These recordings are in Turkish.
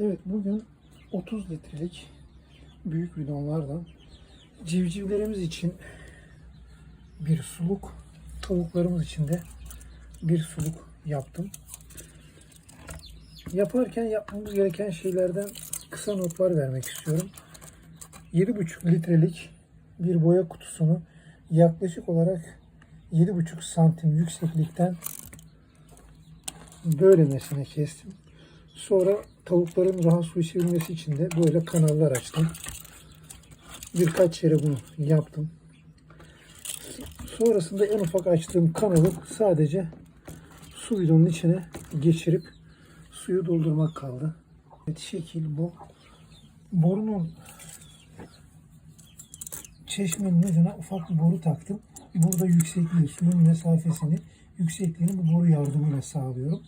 Evet bugün 30 litrelik büyük bidonlardan civcivlerimiz için bir suluk, tavuklarımız için de bir suluk yaptım. Yaparken yapmamız gereken şeylerden kısa notlar vermek istiyorum. 7,5 litrelik bir boya kutusunu yaklaşık olarak 7,5 santim yükseklikten böylemesine kestim. Sonra tavukların rahat su içebilmesi için de böyle kanallar açtım. Birkaç yere bunu yaptım. Sonrasında en ufak açtığım kanalı sadece su bidonun içine geçirip suyu doldurmak kaldı. Evet, şekil bu. Borunun çeşmenin ucuna ufak bir boru taktım. Burada yüksekliği, suyun mesafesini, yüksekliğini bu boru yardımıyla sağlıyorum.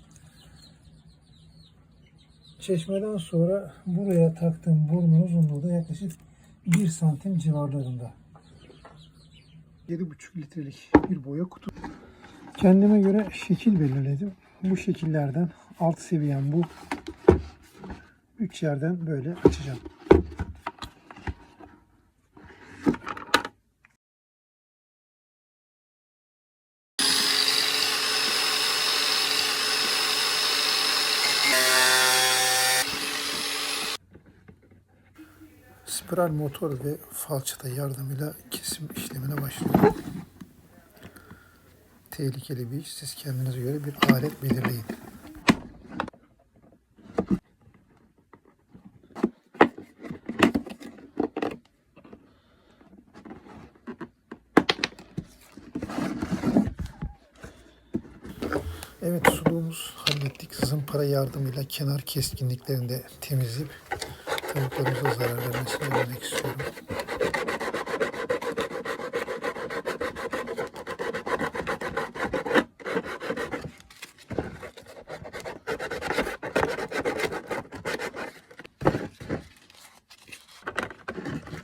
Çeşmeden sonra buraya taktığım borunun uzunluğu da yaklaşık 1 santim civarlarında. 7,5 litrelik bir boya kutu. Kendime göre şekil belirledim. Bu şekillerden alt seviyem bu. 3 yerden böyle açacağım. Spiral motor ve falçata yardımıyla kesim işlemine başlıyorum. Tehlikeli bir iş. Siz kendinize göre bir alet belirleyin. Evet suluğumuz hallettik. Zımpara yardımıyla kenar keskinliklerini de temizleyip tavuklarımıza zarar vermesini önlemek istiyorum.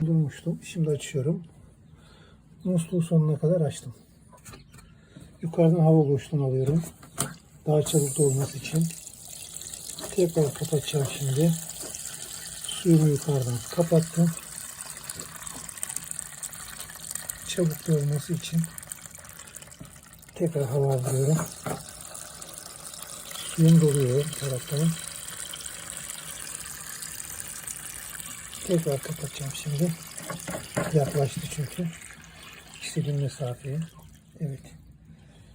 Durmuştum. Şimdi açıyorum. Musluğu sonuna kadar açtım. Yukarıdan hava boşluğunu alıyorum. Daha çabuk dolması için. Tekrar kapatacağım şimdi. Suyumu yukarıdan kapattım. Çabuk dolması için tekrar hava alıyorum. Suyum doluyor taraftan. Tekrar kapatacağım şimdi. Yaklaştı çünkü. İstediğim mesafeye. Evet.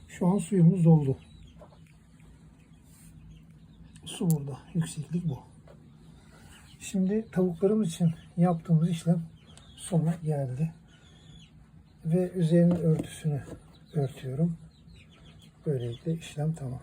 Şu an suyumuz doldu. Su burada. Yükseklik bu. Şimdi tavuklarımız için yaptığımız işlem sona geldi. Ve üzerinin örtüsünü örtüyorum. Böylelikle işlem tamam.